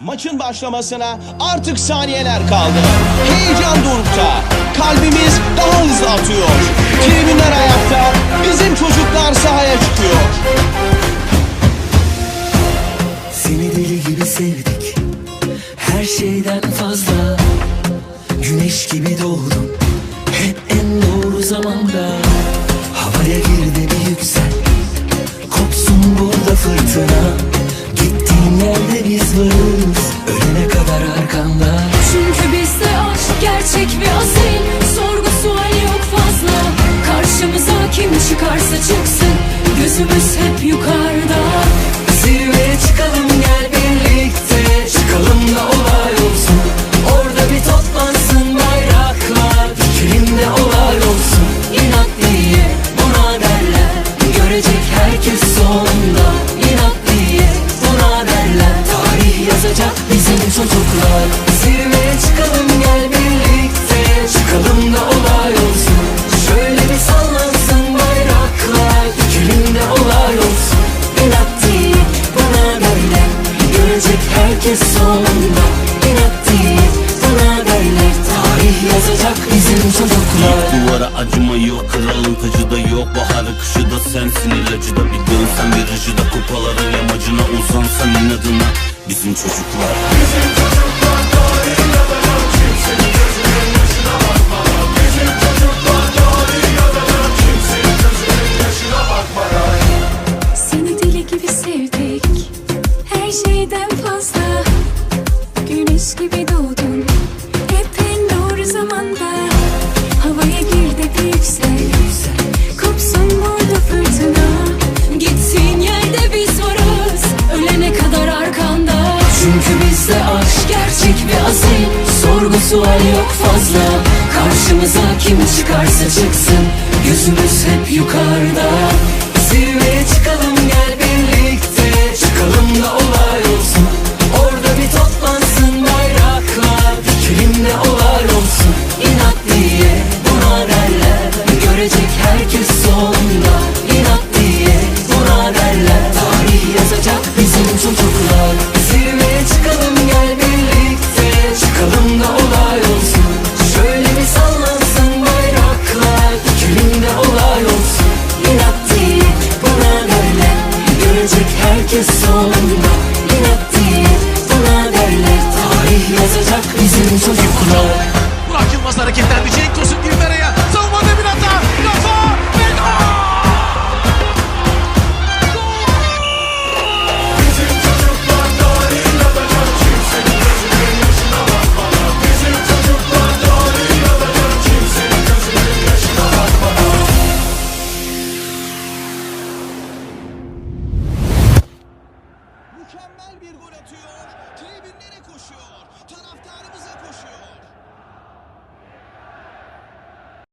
Maçın başlamasına artık saniyeler kaldı. Heyecan dorukta. Kalbimiz daha hızlı atıyor. Tribünler ayakta. Bizim çocuklar sahaya çıkıyor. Seni deli gibi sevdik Her şeyden fazla Güneş gibi doğdun Hep en doğru zamanda Havaya gir de bir yüksel Kopsun burada fırtına Yerde biz varız Ölene kadar arkanda. Çünkü bizde aşk gerçek ve asil Sorgu sual yok fazla. Karşımıza kim çıkarsa çıksın Gözümüz hep yukarıda İnat diye buna derler Tarih yazacak bizim çocuklar. Duvara acıma yok kralın tacı da yok. Baharı kışı da sensin ilacı da bir dönsen virajı da Kupaların yamacına uzansan inadına Bizim çocuklar Çünkü bizde aşk gerçek ve asil. Sorgu sual yok fazla. Karşımıza kim çıkarsa çıksın. Gözümüz hep yukarıda soul.